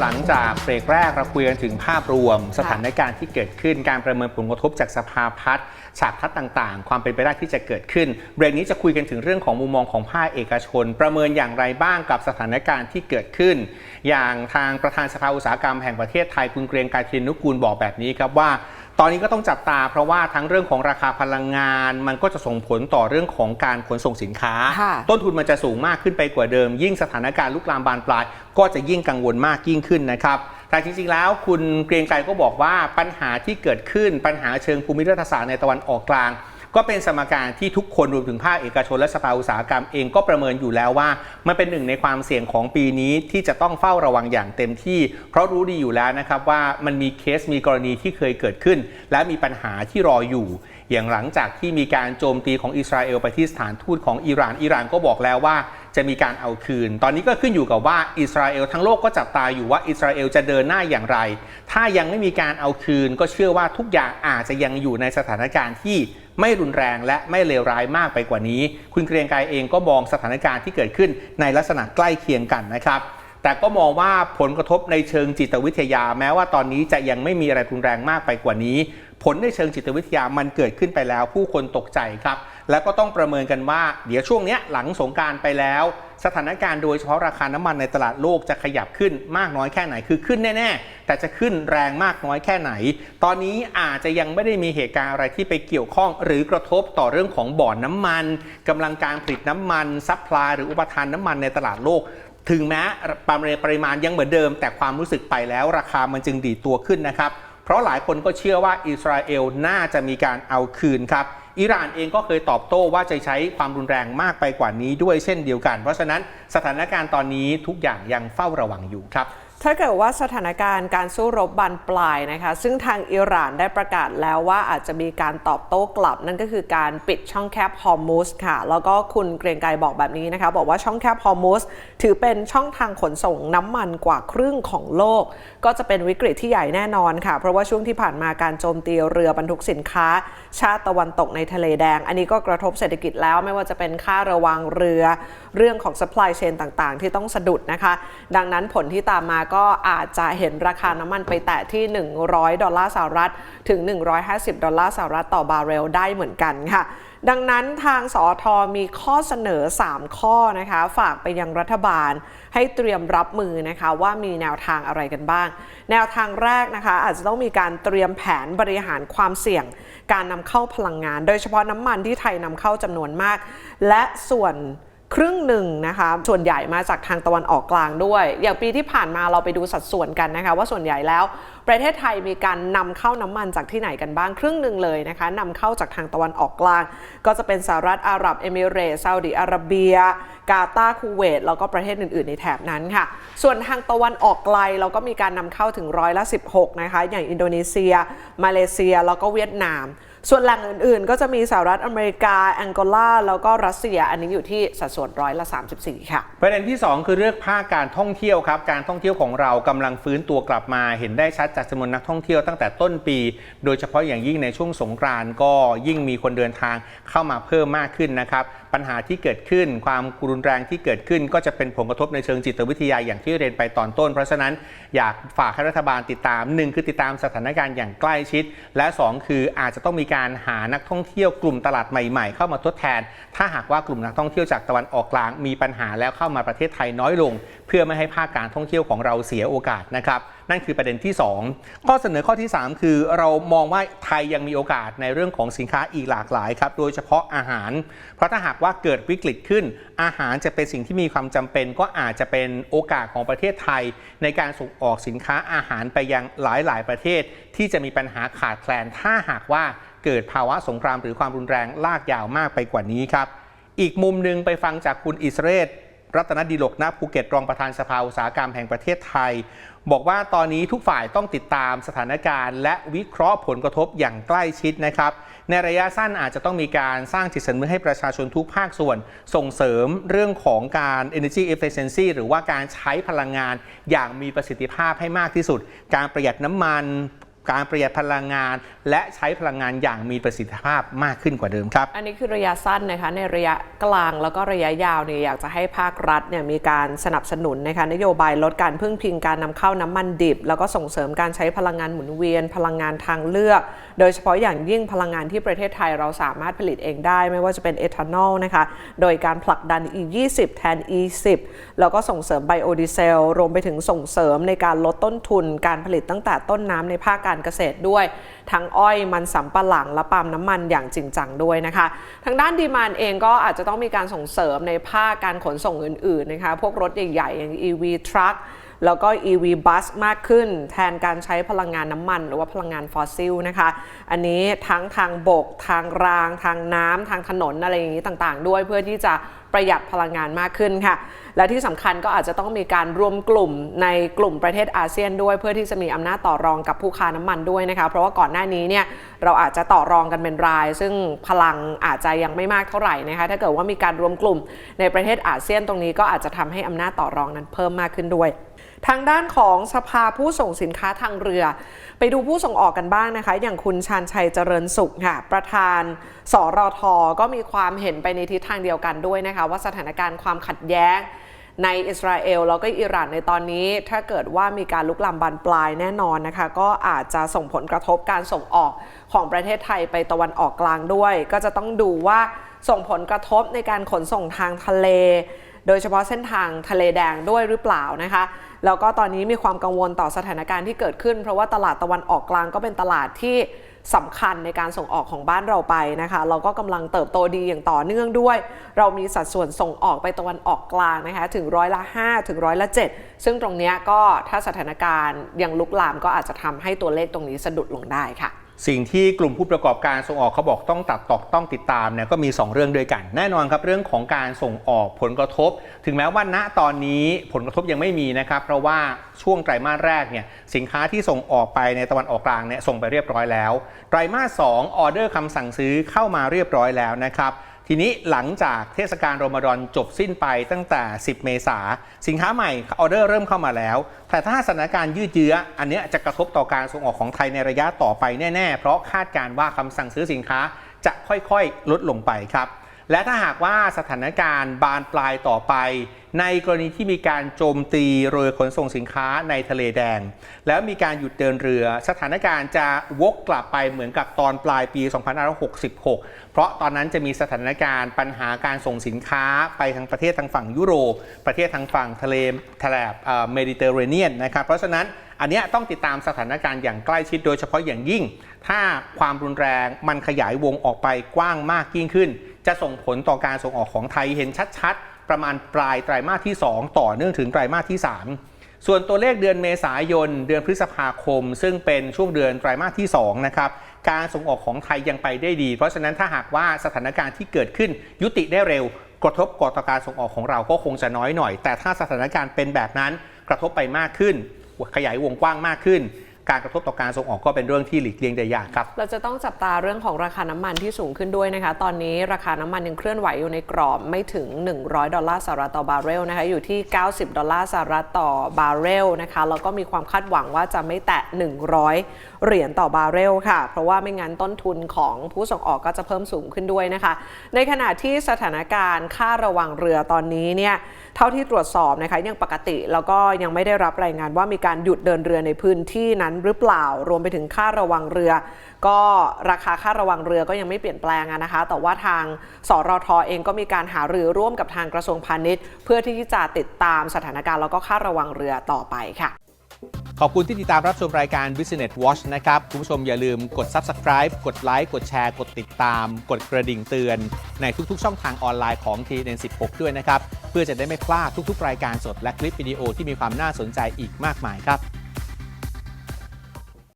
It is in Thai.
หลังจากเบรกแรกเราคุยกันถึงภาพรวม สถานการณ์ที่เกิดขึ้นการประเมินผลกระทบจากสภาพัฒน์ฉากทัศน์ต่าง ๆ ความเป็นไปได้ที่จะเกิดขึ้น เบรกนี้จะคุยกันถึงเรื่องของมุมมองของภาคเอกชน ประเมินอย่างไรบ้างกับสถานการณ์ที่เกิดขึ้น อย่างทางประธานสภาอุตสาหกรรมแห่งประเทศไทยคุณเกรียงไกรเทียนนุกูลบอกแบบนี้ครับว่า ตอนนี้ก็ต้องจับตาเพราะว่าทั้งเรื่องของราคาพลังงาน มันก็จะส่งผลต่อเรื่องของการขนส่งสินค้าค่ะต้นทุนมันจะสูงมากขึ้นไปกว่าเดิม ยิ่งสถานการณ์ลุกลามบานปลาย ก็จะยิ่งกังวลมากยิ่งขึ้นนะครับแต่จริงๆแล้วคุณเกรียงไกรก็บอกว่าปัญหาที่เกิดขึ้นปัญหาเชิงภูมิรัฐศาสตร์ในตะวันออกกลาง ก็เป็นสมการที่ทุกคนรวมถึงภาคเอกชนและสภาอุตสาหกรรมเองก็ประเมินอยู่แล้วว่า มันเป็นหนึ่งในความเสี่ยงของปีนี้ที่จะต้องเฝ้าระวังอย่างเต็มที่ เพราะรู้ดีอยู่แล้วนะครับว่ามันมีเคสมีกรณีที่เคยเกิดขึ้น และมีปัญหาที่รออยู่ อย่างหลังจากที่มีการโจมตีของอิสราเอลไปที่สถานทูตของอิหร่านอิหร่านก็บอกแล้วว่า จะมีการเอาคืน ตอนนี้ก็ขึ้นอยู่กับว่าอิสราเอลทั้งโลกก็จับตาอยู่ว่าอิสราเอลจะเดินหน้าอย่างไร ถ้ายังไม่มีการเอาคืน ก็เชื่อว่าทุกอย่างอาจจะยังอยู่ในสถานการณ์ที่ไม่รุนแรงและไม่เลวร้ายมากไปกว่านี้ คุณเกรียงไกรเองก็มองสถานการณ์ที่เกิดขึ้นในลักษณะใกล้เคียงกันนะครับแต่ก็มองว่าผลกระทบในเชิงจิตวิทยา แม้ว่าตอนนี้จะยังไม่มีอะไรรุนแรงมากไปกว่านี้ ผลในเชิงจิตวิทยามันเกิดขึ้นไปแล้ว ผู้คนตกใจครับ แล้วก็ต้องประเมินกันว่า เดี๋ยวช่วงนี้หลังสงการไปแล้ว สถานการณ์โดยเฉพาะราคาน้ำมันในตลาดโลกจะขยับขึ้นมากน้อยแค่ไหนคือขึ้นแน่ ๆ แต่จะขึ้นแรงมากน้อยแค่ไหน ตอนนี้อาจจะยังไม่ได้มีเหตุการณ์อะไรที่ไปเกี่ยวข้อง หรือกระทบต่อเรื่องของบ่อนน้ำมันกำลังการผลิตน้ำมันซัพพลายหรืออุปทานน้ำมันในตลาดโลกถึงแม้ปริมาณยังเหมือนเดิม แต่ความรู้สึกไปแล้วราคามันจึงดีตัวขึ้นนะครับ เพราะหลายคนก็เชื่อว่าอิสราเอลน่าจะมีการเอาคืนครับ อิหร่านเองก็เคยตอบโต้ว่าจะใช้ความรุนแรงมากไปกว่านี้ด้วยเช่นเดียวกัน เพราะฉะนั้นสถานการณ์ตอนนี้ทุกอย่างยังเฝ้าระวังอยู่ครับ ถ้าเกิดว่าสถานการณ์การสู้รบบานปลายนะคะ ซึ่งทางอิหร่านได้ประกาศแล้วว่าอาจจะมีการตอบโต้กลับ นั่นก็คือการปิดช่องแคบฮอร์มุสค่ะ แล้วก็คุณเกรียงไกรบอกแบบนี้นะคะ บอกว่าช่องแคบฮอร์มุสถือเป็นช่องทางขนส่งน้ำมันกว่าครึ่งของโลก ก็จะเป็นวิกฤตที่ใหญ่แน่นอนค่ะ เพราะว่าช่วงที่ผ่านมาการโจมตีเรือบรรทุกสินค้า ชาติตะวันตกในทะเลแดง อันนี้ก็กระทบเศรษฐกิจแล้วไม่ว่าจะเป็นค่าระวังเรือ เรื่องของ supply chain ต่างๆ ที่ต้องสะดุดนะคะ ดังนั้นผลที่ตามมาก็อาจจะเห็นราคาน้ำมันไปแตะที่ 100 ดอลลาร์สหรัฐ ถึง 150 ดอลลาร์สหรัฐต่อบาร์เรลได้เหมือนกันค่ะ ดังนั้นทางสอทอมีข้อเสนอ 3 ข้อนะคะ ฝากไปยังรัฐบาลให้เตรียมรับมือนะคะว่ามีแนวทางอะไรกันบ้าง แนวทางแรกนะคะ อาจจะต้องมีการเตรียมแผนบริหารความเสี่ยง การนำเข้าพลังงาน โดยเฉพาะน้ำมันที่ไทยนำเข้าจำนวนมาก และส่วน ครึ่งหนึ่งนะคะ ส่วนใหญ่มาจากทางตะวันออกกลางด้วย อย่างปีที่ผ่านมาเราไปดูสัดส่วนกันนะคะ ว่าส่วนใหญ่แล้ว ประเทศไทยมีการนำเข้าน้ำมันจากที่ไหนกันบ้างครึ่งหนึ่งเลยนะคะนำเข้าจากทางตะวันออกกลาง ก็จะเป็นสหรัฐอาหรับเอมิเรตส์ซาอุดิอาระเบีย กาตาร์คูเวตแล้วก็ประเทศอื่น ๆ ในแถบนั้นค่ะ ส่วนทางตะวันออกไกลเราก็มีการนำเข้าถึงร้อยละ 16 นะคะ อย่างอินโดนีเซีย มาเลเซีย แล้วก็เวียดนาม ส่วนแหล่งอื่น ๆ ก็จะมีสหรัฐอเมริกาแองโกลาแล้วก็รัสเซีย อันนี้อยู่ที่สัดส่วนร้อยละ 34 ค่ะ ประเด็นที่ 2 คือเรื่องภาคการท่องเที่ยวครับ การท่องเที่ยวของเรากำลังฟื้นตัวกลับมาเห็นได้ชัดจากจำนวนนักท่องเที่ยวตั้งแต่ต้นปี โดยเฉพาะอย่างยิ่งในช่วงสงกรานต์ก็ยิ่งมีคนเดินทางเข้ามาเพิ่มมากขึ้นนะครับปัญหาที่เกิดขึ้น ความรุนแรงที่เกิดขึ้น ก็จะเป็นผลกระทบในเชิงจิตวิทยาอย่างที่เรียนไปตอนต้น เพราะฉะนั้นอยากฝากให้รัฐบาลติดตามหนึ่งคือติดตามสถานการณ์อย่างใกล้ชิด และสองคืออาจจะต้องมีการหานักท่องเที่ยวกลุ่มตลาดใหม่ ๆ เข้ามาทดแทน ถ้าหากว่ากลุ่มนักท่องเที่ยวจากตะวันออกกลางมีปัญหาแล้วเข้ามาประเทศไทยน้อยลง เพื่อไม่ให้ภาคการท่องเที่ยวของเราเสียโอกาสนะครับนั่นคือประเด็นที่ 2 ข้อเสนอข้อที่ 3 คือเรามองว่าไทยยังมีโอกาสในเรื่องของสินค้าอีกหลากหลายครับโดยเฉพาะอาหาร เพราะถ้าหากว่าเกิดวิกฤตขึ้น อาหารจะเป็นสิ่งที่มีความจำเป็น ก็อาจจะเป็นโอกาสของประเทศไทย ในการส่งออกสินค้าอาหารไปยังหลายๆ ประเทศ ที่จะมีปัญหาขาดแคลนถ้าหากว่าเกิดภาวะสงครามหรือความรุนแรงลากยาวมากไปกว่านี้ครับอีกมุมหนึ่งไปฟังจากคุณอิสเรศ รัตนดิลกณภูเก็ตรองประธานสภาอุตสาหกรรมแห่งประเทศไทย บอกว่าตอนนี้ทุกฝ่ายต้องติดตามสถานการณ์ และวิเคราะห์ผลกระทบอย่างใกล้ชิดนะครับ ในระยะสั้นอาจจะต้องมีการสร้างจิตสำนึกให้ประชาชนทุกภาคส่วน ส่งเสริมเรื่องของการ energy efficiency หรือว่าการใช้พลังงานอย่างมีประสิทธิภาพให้มากที่สุด การประหยัดน้ำมัน การประหยัดพลังงาน และใช้พลังงานอย่างมีประสิทธิภาพมากขึ้นกว่าเดิมครับ อันนี้คือระยะสั้นนะคะในระยะกลางแล้วก็ระยะยาวเนี่ยอยากจะให้ภาครัฐเนี่ยมีการสนับสนุนนะคะนโยบายลดการพึ่งพิงการนำเข้าน้ำมันดิบ แล้วก็ส่งเสริมการใช้พลังงานหมุนเวียน พลังงานทางเลือก โดยเฉพาะอย่างยิ่งพลังงานที่ประเทศไทยเราสามารถผลิตเองได้ ไม่ว่าจะเป็นเอทานอลนะคะ โดยการผลักดัน E20 แทน E10 แล้วก็ส่งเสริมไบโอดีเซล รวมไปถึงส่งเสริมในการลดต้นทุนการผลิตตั้งแต่ต้นน้ำในภาคการเกษตรด้วย ทั้งอ้อยมันสำปะหลังและปาล์มน้ำมันอย่างจริงจังด้วยนะคะ ทางด้านดีมานเองก็อาจจะต้องมีการส่งเสริมในภาคการขนส่งอื่นๆนะคะพวกรถใหญ่ๆอย่าง EV truck แล้วก็ EV bus มากขึ้น แทนการใช้พลังงานน้ำมัน หรือว่าพลังงานฟอสซิลนะคะ อันนี้ทั้งทางบก ทางราง ทางน้ำทางถนนอะไรอย่างนี้ต่างๆ ด้วยเพื่อที่จะประหยัดพลังงานมากขึ้นค่ะ และที่สำคัญก็อาจจะต้องมีการรวมกลุ่มในกลุ่มประเทศอาเซียนด้วย เพื่อที่จะมีอำนาจต่อรองกับผู้ค้าน้ำมันด้วยนะคะ เพราะว่าก่อนหน้านี้เนี่ยเราอาจจะต่อรองกันเป็นราย ซึ่งพลังอาจจะยังไม่มากเท่าไหร่นะคะ ถ้าเกิดว่ามีการรวมกลุ่มในประเทศอาเซียนตรงนี้ก็อาจจะทำให้อำนาจต่อรองนั้นเพิ่มมากขึ้นด้วย ทางด้านของสภาผู้ส่งสินค้าทางเรือ ไปดูผู้ส่งออกกันบ้างนะคะ อย่างคุณชาญชัยเจริญสุขค่ะ ประธานสรทก็มีความเห็นไปในทิศทางเดียวกันด้วยนะคะ ว่าสถานการณ์ความขัดแย้งในอิสราเอลแล้วก็อิหร่านในตอนนี้ ถ้าเกิดว่ามีการลุกลามบานปลายแน่นอนนะคะ ก็อาจจะส่งผลกระทบการส่งออกของประเทศไทยไปตะวันออกกลางด้วย ก็จะต้องดูว่าส่งผลกระทบในการขนส่งทางทะเล โดยเฉพาะเส้นทางทะเลแดงด้วยหรือเปล่านะคะ แล้วก็ตอนนี้มีความกังวลต่อสถานการณ์ที่เกิดขึ้น เพราะว่าตลาดตะวันออกกลางก็เป็นตลาดที่สำคัญในการส่งออกของบ้านเราไปนะคะ เราก็กำลังเติบโตดีอย่างต่อเนื่องด้วย เรามีสัดส่วนส่งออกไปตะวันออกกลางนะคะถึงร้อยละ5ถึงร้อยละ7ซึ่งตรงนี้ก็ถ้าสถานการณ์ยังลุกลามก็อาจจะทำให้ตัวเลขตรงนี้สะดุดลงได้ค่ะ สิ่งที่กลุ่มผู้ประกอบการส่งออกเขาบอกต้องตัดตอกต้องติดตามเนี่ยก็มี 2 เรื่องด้วยกัน แน่นอนครับเรื่องของการส่งออกผลกระทบ ถึงแม้ว่าณตอนนี้ผลกระทบยังไม่มีนะครับเพราะว่าช่วงไตรมาสแรกเนี่ยสินค้าที่ส่งออกไปในตะวันออกกลางเนี่ยส่งไปเรียบร้อยแล้ว ไตรมาส2ออเดอร์คำสั่งซื้อเข้ามาเรียบร้อยแล้วนะครับ ทีนี้หลังจากเทศกาลรอมฎอนจบสิ้นไปตั้งแต่ 10 เมษาสินค้าใหม่ออเดอร์เริ่มเข้ามาแล้ว แต่ถ้าสถานการณ์ยืดเยื้อ อันนี้จะกระทบต่อการส่งออกของไทยในระยะต่อไปแน่ ๆ เพราะคาดการว่าคำสั่งซื้อสินค้าจะค่อยๆ ลดลงไปครับ และถ้าหากว่าสถานการณ์บานปลายต่อไป ในกรณีที่มีการโจมตีเรือขนส่งสินค้าในทะเลแดง แล้วมีการหยุดเดินเรือ สถานการณ์จะวกกลับไปเหมือนกับตอนปลายปี 2566 เพราะตอนนั้นจะมีสถานการณ์ปัญหาการส่งสินค้าไปทางประเทศทางฝั่งยุโรป ประเทศทางฝั่งทะเลแถบเมดิเตอร์เรเนียนนะครับ เพราะฉะนั้นอันนี้ต้องติดตามสถานการณ์อย่างใกล้ชิดโดยเฉพาะอย่างยิ่ง ถ้าความรุนแรงมันขยายวงออกไปกว้างมากยิ่งขึ้น จะส่งผลต่อการส่งออกของไทยเห็นชัดๆ ประมาณปลายไตรมาสที่ 2 ต่อเนื่องถึงไตรมาสที่ 3 ส่วนตัวเลขเดือนเมษายน เดือนพฤษภาคม ซึ่งเป็นช่วงเดือนไตรมาสที่2นะครับการส่งออกของไทยยังไปได้ดี เพราะฉะนั้นถ้าหากว่าสถานการณ์ที่เกิดขึ้นยุติได้เร็ว กระทบต่อการส่งออกของเราก็คงจะน้อยหน่อย แต่ถ้าสถานการณ์เป็นแบบนั้นกระทบไปมากขึ้น ขยายวงกว้างมากขึ้น การกระทบต่อการส่งออกก็เป็นเรื่องที่หลีกเลี่ยงได้ยากครับ เราจะต้องจับตาเรื่องของราคาน้ำมันที่สูงขึ้นด้วยนะคะ ตอนนี้ราคาน้ำมันยังเคลื่อนไหวอยู่ในกรอบไม่ถึง 100 ดอลลาร์สหรัฐต่อบาร์เรลนะคะอยู่ที่ 90 ดอลลาร์สหรัฐต่อบาร์เรลนะคะแล้วก็มีความคาดหวังว่าจะไม่แตะ 100 เหรียญต่อบาร์เรลค่ะ เพราะว่าไม่งั้นต้นทุนของผู้ส่งออกก็จะเพิ่มสูงขึ้นด้วยนะคะ ในขณะที่สถานการณ์ค่าระวังเรือตอนนี้เนี่ย ท่าที่ตรวจสอบนะคะยังปกติ แล้วก็ยังไม่ได้รับรายงานว่ามีการหยุดเดินเรือในพื้นที่นั้นหรือเปล่า รวมไปถึงค่าระวังเรือ ก็ราคาค่าระวังเรือก็ยังไม่เปลี่ยนแปลงนะคะ แต่ว่าทางสรทเองก็มีการหารือร่วมกับทางกระทรวงพาณิชย์ เพื่อที่จะติดตามสถานการณ์แล้วก็ค่าระวังเรือต่อไปค่ะ ขอบคุณที่ติดตามรับชมรายการ Business Watch นะครับ คุณผู้ชมอย่าลืมกด Subscribe กดไลค์กดแชร์ กดติดตาม กดกระดิ่งเตือน ในทุกๆ ช่องทางออนไลน์ของ TN16 ด้วยนะครับ เพื่อจะได้ไม่พลาดทุกๆ รายการสดและคลิปวิดีโอที่มีความน่าสนใจอีกมากมายครับ